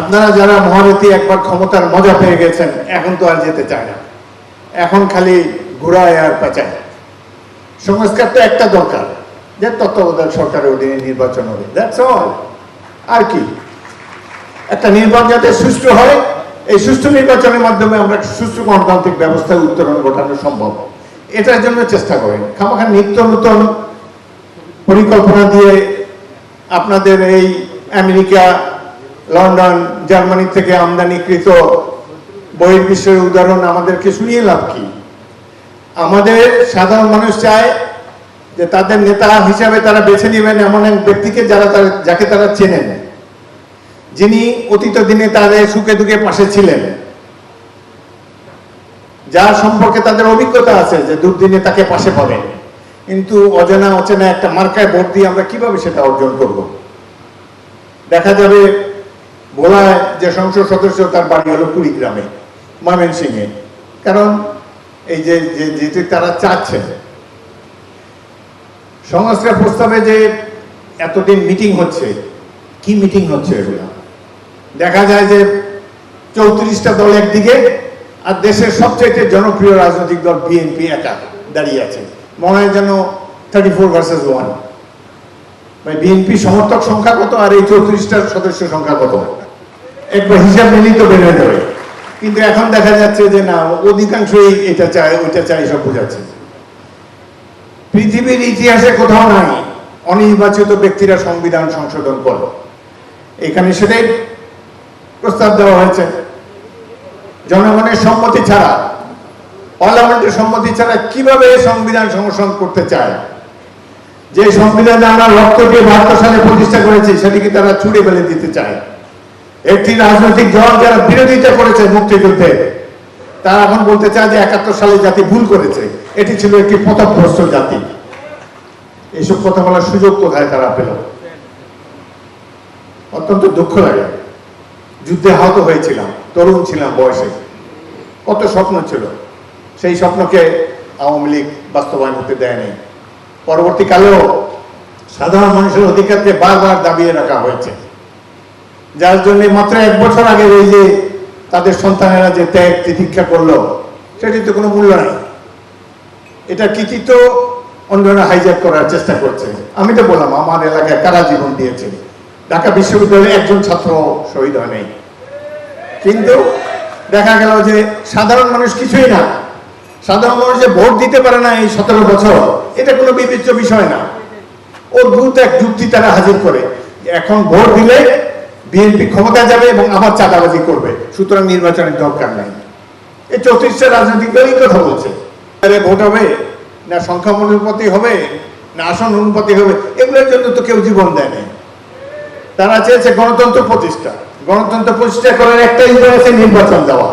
আপনারা যারা মহারথী একবার ক্ষমতার মজা পেয়ে গেছেন, এখন তো আর যেতে চায় না। এখন খালি ঘুরায় আর পেঁচায়। সংস্কার তো একটা দরকার, যে তত্ত্বাবধায়ক সরকারের অধীনে নির্বাচন হবে। আর কি? একটা নির্বাচন যাতে সুষ্ঠু হয়, এই সুষ্ঠু নির্বাচনের মাধ্যমে আমরা সুষ্ঠু গণতান্ত্রিক ব্যবস্থায় উত্তরণ ঘটানো সম্ভব। এটার জন্য চেষ্টা করেন। খামাখা নিত্য নতুন পরিকল্পনা দিয়ে আপনাদের এই আমেরিকা লন্ডন, জার্মানি থেকে আমদানিকৃত বহির্বিশ্বের উদাহরণ আমাদেরকে শুনিয়ে লাভ কি? আমাদের সাধারণ মানুষ চায় যে তাদের নেতা হিসাবে তারা বেছে নেবেন এমন এক ব্যক্তিকে যারা যাকে তারা চেনেন। যিনি অতীত দিনে তাদের সুখে দুঃখে পাশে ছিলেন। যার সম্পর্কে তাদের অভিজ্ঞতা আছে যে দুর্দিনে তাকে পাশে পাবেন। কিন্তু অজানা অচেনা একটা মার্কায় ভোট দিয়ে আমরা কীভাবে সেটা অর্জন করব? দেখা যাবে ভোলায় যে সংসদ সদস্য তার বাড়ি হলো কুড়িগ্রামে, ময়মনসিংহে। কারণ এই যে যেটি তারা চাচ্ছে, সংস্কার প্রস্তাবে যে এতদিন মিটিং হচ্ছে, কি মিটিং হচ্ছে এগুলো? দেখা যায় যে চৌত্রিশটা দল একদিকে, আর দেশের সবচেয়ে জনপ্রিয় রাজনৈতিক দল বিএনপি একা দাঁড়িয়ে আছে। মনে হয় যেন thirty four versus one BNP সমর্থক সংখ্যা কত আর এই চৌত্রিশটার সদস্য সংখ্যা কত? একবার হিসাব নিলেই তো হয়ে যাবে। কিন্তু এখন দেখা যাচ্ছে যে না, অধিকাংশই এটা চায়, ওইটা চায় সব বোঝাচ্ছে। পৃথিবীর ইতিহাসে কোথাও নাই অনির্বাচিত ব্যক্তিরা সংবিধান সংশোধন করো। এখানে সেটাই প্রস্তাব দেওয়া হয়েছে। জনগণের সম্মতি ছাড়া, পার্লামেন্টের সম্মতি ছাড়া কীভাবে সংবিধান সংশোধন করতে চায়? যে সংবিধান আমরা রক্ত দিয়ে বাহাত্তর সালে প্রতিষ্ঠা করেছি, সেটিকে তারা ছুড়ে ফেলে দিতে চায়। একটি রাজনৈতিক দল যারা বিরোধিতা করেছে মুক্তিযুদ্ধে, তারা এখন বলতে চায় যে একাত্তর সালে জাতি ভুল করেছে। এটি ছিল একটি পথভ্রষ্ট জাতি। এইসব কথা বলার সুযোগ কোথায় তারা পেল? অত্যন্ত দুঃখ লাগে। যুদ্ধে আহত হয়েছিলাম, তরুণ ছিলাম বয়সে। কত স্বপ্ন ছিল। সেই স্বপ্নকে আওয়ামী লীগ বাস্তবায়ন হতে দেয়নি। পরবর্তীকালেও সাধারণ মানুষের অধিকারকে বারবার দাবিয়ে রাখা হয়েছে। যার জন্য মাত্র এক বছর আগে এই যে তাদের সন্তানেরা যে ত্যাগ তিতিক্ষা করল সেটি তো কোনো মূল্য নাই। এটা কৃতিত্ব অন্যরা হাইজ্যাক করার চেষ্টা করছে। আমি তো বললাম, আমার এলাকায় কারা জীবন দিয়েছে? ঢাকা বিশ্ববিদ্যালয়ে একজন ছাত্র শহীদ হয় নাই। কিন্তু দেখা গেল যে সাধারণ মানুষ কিছুই না। সাধারণ মানুষ যে ভোট দিতে পারে না এই সতেরো বছর, এটা কোনো বিবেচ্য বিষয় না। ও দ্রুত এক যুক্তি তারা হাজির করে। এখন ভোট দিলে বিএনপি ক্ষমতা যাবে এবং আবার চাঁদাবাজি করবে। সুতরাং নির্বাচনের দরকার নাই। এই চতুর্থের রাজনৈতিক দলই কথা বলছে ভোট হবে, না সংখ্যা অনুপাতি হবে, না আসন অনুপাতি হবে, এগুলোর জন্য তো কেউ জীবন দেয় নাই। তারা চেয়েছে গণতন্ত্র প্রতিষ্ঠা। গণতন্ত্র প্রতিষ্ঠা করার একটাই উপায় আছে নির্বাচন দেওয়া।